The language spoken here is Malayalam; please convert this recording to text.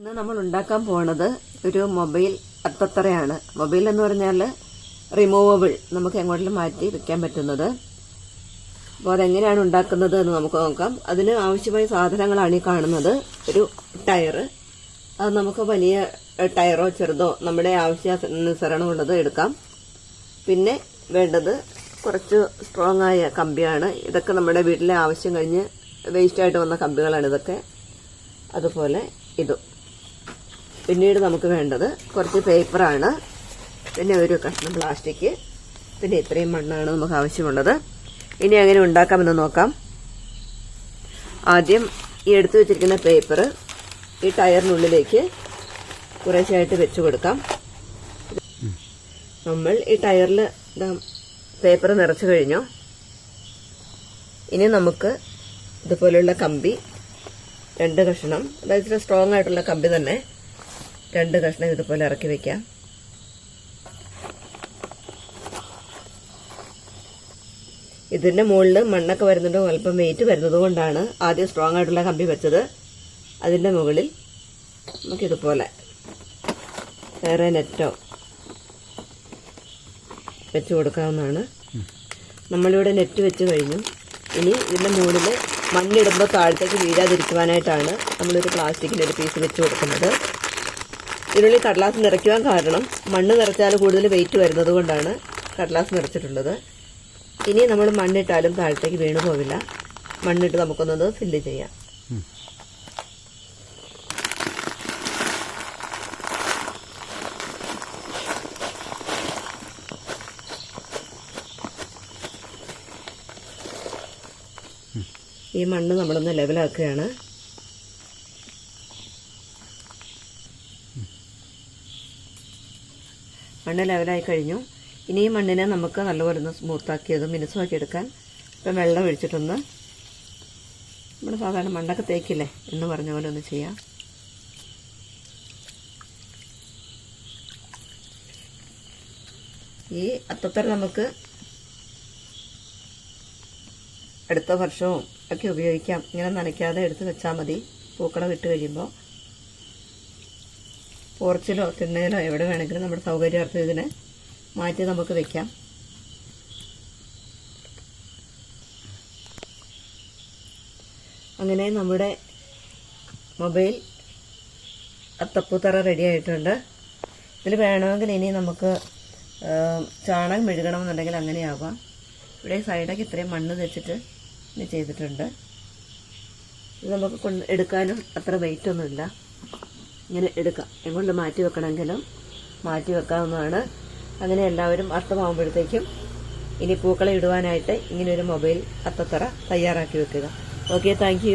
ഇന്ന് നമ്മൾ ഉണ്ടാക്കാൻ പോണത് ഒരു മൊബൈൽ അത്തത്തറയാണ്. മൊബൈൽ എന്ന് പറഞ്ഞാൽ റിമൂവബിൾ നമുക്ക് എങ്ങോട്ടും മാറ്റി വെക്കാൻ പറ്റുന്നത്. അപ്പോൾ അതെങ്ങനെയാണ് ഉണ്ടാക്കുന്നത് എന്ന് നമുക്ക് നോക്കാം. അതിന് ആവശ്യമായ സാധനങ്ങളാണ് ഈ കാണുന്നത്. ഒരു ടയർ അത് നമുക്ക് വലിയ ടയറോ ചെറുതോ നമ്മുടെ ആവശ്യാനുസരണമുള്ളത് എടുക്കാം. പിന്നെ വേണ്ടത് കുറച്ച് സ്ട്രോങ് ആയ കമ്പിയാണ്. ഇതൊക്കെ നമ്മുടെ വീട്ടിലെ ആവശ്യം കഴിഞ്ഞ് വേസ്റ്റായിട്ട് വന്ന കമ്പികളാണ് ഇതൊക്കെ. അതുപോലെ ഇതും. പിന്നീട് നമുക്ക് വേണ്ടത് കുറച്ച് പേപ്പറാണ് പിന്നെ ഒരു കഷ്ണം പ്ലാസ്റ്റിക് പിന്നെ ഇത്രയും മണ്ണാണ് നമുക്ക് ആവശ്യമുള്ളത്. ഇനി എങ്ങനെ ഉണ്ടാക്കാമെന്ന് നോക്കാം. ആദ്യം ഈ എടുത്തു വെച്ചിരിക്കുന്ന പേപ്പർ ഈ ടയറിനുള്ളിലേക്ക് കുറേശ്ശായിട്ട് വെച്ച് കൊടുക്കാം. നമ്മൾ ഈ ടയറിൽ പേപ്പർ നിറച്ചു കഴിഞ്ഞു. ഇനി നമുക്ക് ഇതുപോലെയുള്ള കമ്പി രണ്ട് കഷ്ണം. അതായത് സ്ട്രോങ് ആയിട്ടുള്ള കമ്പി തന്നെ. രണ്ട് കഷ്ണം ഇതുപോലെ ഇറക്കി വെക്കാം. ഇതിന്റെ മുകളിൽ മണ്ണൊക്കെ വരുന്നുണ്ട്. അല്പം വെയിറ്റ് വരുന്നത് കൊണ്ടാണ് ആദ്യം സ്ട്രോങ് ആയിട്ടുള്ള കമ്പി വെച്ചത്. അതിന്റെ മുകളിൽ നമുക്കിതുപോലെ വേറെ നെറ്റോ വെച്ച് കൊടുക്കാവുന്നതാണ്. നമ്മളിവിടെ നെറ്റ് വെച്ച് കഴിഞ്ഞു. ഇനി ഇതിന്റെ മുകളിൽ മണ്ണിടുമ്പോൾ താഴത്തേക്ക് വീഴാതിരിക്കുവാനായിട്ടാണ് നമ്മളൊരു പ്ലാസ്റ്റിക്കിന്റെ ഒരു പീസ് വെച്ച് കൊടുക്കുന്നത്. ഇതിനുള്ളിൽ കടലാസ് നിറയ്ക്കുവാൻ കാരണം മണ്ണ് നിറച്ചാൽ കൂടുതൽ വെയിറ്റ് വരുന്നത് കൊണ്ടാണ് കടലാസ് നിറച്ചിട്ടുള്ളത്. ഇനി നമ്മൾ മണ്ണിട്ടാലും താഴത്തേക്ക് വീണു പോവില്ല. മണ്ണിട്ട് നമുക്കൊന്നത് ഫില്ല് ചെയ്യാം. ഈ മണ്ണ് നമ്മളൊന്ന് ലെവലാക്കുകയാണ് മണ്ണ് ലെവലായി കഴിഞ്ഞു. ഇനി ഈ മണ്ണിനെ നമുക്ക് നല്ലപോലെ ഒന്ന് സ്മൂത്താക്കിയത് മിനുസമാക്കി എടുക്കാൻ ഇപ്പം വെള്ളം ഒഴിച്ചിട്ടൊന്ന് നമ്മൾ സാധാരണ മണ്ണൊക്കെ തേക്കില്ലേ എന്ന് പറഞ്ഞ പോലെ ഒന്ന് ചെയ്യാം. ഈ അത്തത്തറ നമുക്ക് അടുത്ത വർഷവും ഒക്കെ ഉപയോഗിക്കാം. ഇങ്ങനെ നനയ്ക്കാതെ എടുത്ത് വെച്ചാൽ മതി. പൂക്കളം വിട്ട് കഴിയുമ്പോൾ പോർച്ചിലോ തിണ്ണയിലോ എവിടെ വേണമെങ്കിലും നമ്മുടെ സൗകര്യാർത്ഥം ഇതിനെ മാറ്റി നമുക്ക് വെക്കാം. അങ്ങനെ നമ്മുടെ മൊബൈൽ അത്തപ്പൂത്തറ റെഡി ആയിട്ടുണ്ട്. ഇതിൽ വേണമെങ്കിൽ ഇനി നമുക്ക് ചാണകം മെഴുകണമെന്നുണ്ടെങ്കിൽ അങ്ങനെയാവാം. ഇവിടെ സൈഡൊക്കെ ഇത്രയും മണ്ണ് തെച്ചിട്ട് ഇത് ചെയ്തിട്ടുണ്ട്. ഇത് നമുക്ക് കൊണ്ട് എടുക്കാനും അത്ര വെയിറ്റ് ഒന്നുമില്ല. ഇങ്ങനെ എടുക്കാം. എങ്ങോട്ട് മാറ്റി വെക്കണമെങ്കിലും മാറ്റി വെക്കാവുന്നതാണ്. അങ്ങനെ എല്ലാവരും അർത്ഥമാകുമ്പോഴത്തേക്കും ഇനി പൂക്കളെ ഇടുവാനായിട്ട് ഇങ്ങനെ ഒരു മൊബൈൽ അത്തത്തറ തയ്യാറാക്കി വെക്കുക. Okay thank